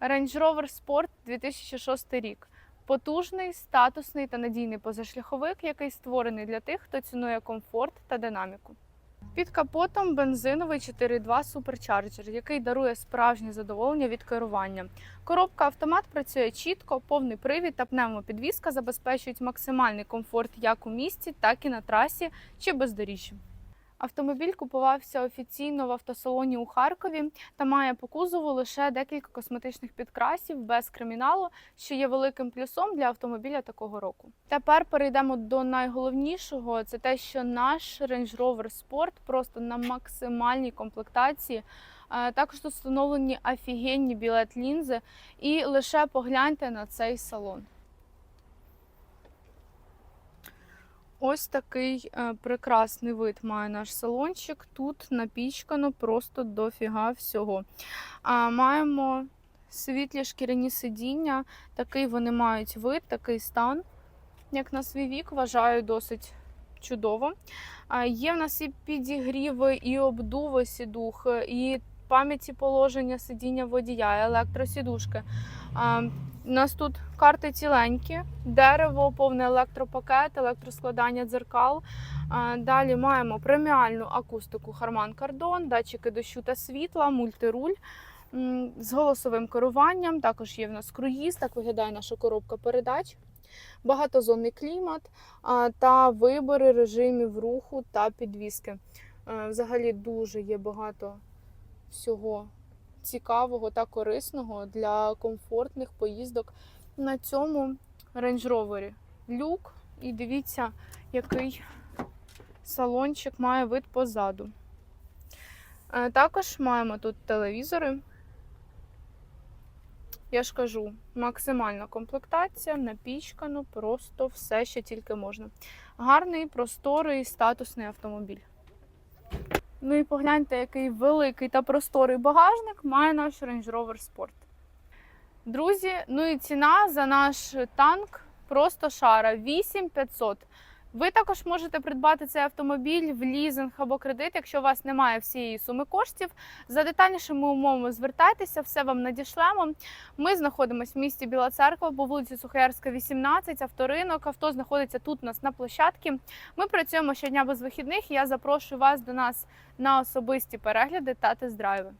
Range Rover Sport 2006 рік. Потужний, статусний та надійний позашляховик, який створений для тих, хто цінує комфорт та динаміку. Під капотом бензиновий 4.2 суперчарджер, який дарує справжнє задоволення від керування. Коробка автомат працює чітко, повний привід та пневмопідвізка забезпечують максимальний комфорт як у місті, так і на трасі чи бездоріжжі. Автомобіль купувався офіційно в автосалоні у Харкові та має по кузову лише декілька косметичних підкрасів без криміналу, що є великим плюсом для автомобіля такого року. Тепер перейдемо до найголовнішого: це те, що наш Range Rover Sport просто на максимальній комплектації. Е, Також тут встановлені офігенні білет лінзи, і лише погляньте на цей салон. Ось такий е, прекрасний вид має наш салончик. Тут напічкано просто дофіга всього. А, маємо світлі шкіряні сидіння. Такий вони мають вид, такий стан. Як на свій вік, вважаю досить чудово. Є в нас і підігріви, і обдуви сідух, і пам'яті положення сидіння водія, електросідушки. У нас тут карти ціленькі, дерево, повний електропакет, електроскладання дзеркал. Далі маємо преміальну акустику Harman Kardon, датчики дощу та світла, мультируль з голосовим керуванням. Також є в нас круїз, так виглядає наша коробка передач, багатозонний клімат та вибори режимів руху та підвіски. Е, Взагалі дуже є багато всього цікавого та корисного для комфортних поїздок на цьому Range Rover. Люк, і дивіться, який салончик має вид позаду. Е, Також маємо тут телевізори. Я ж кажу, максимальна комплектація, напічкано, просто все, що тільки можна. Гарний, просторий, статусний автомобіль. Ну і погляньте, який великий та просторий багажник має наш Range Rover Sport. Друзі, ну і ціна за наш танк просто шара 8500. Ви також можете придбати цей автомобіль в лізинг або кредит, якщо у вас немає всієї суми коштів. За детальнішими умовами звертайтеся, все вам надішлемо. Ми знаходимося в місті Біла Церква по вулиці Сухоярська, 18, авторинок. Авто знаходиться тут у нас на площадці. Ми працюємо щодня без вихідних. і Я запрошую вас до нас на особисті перегляди та тест-драйви.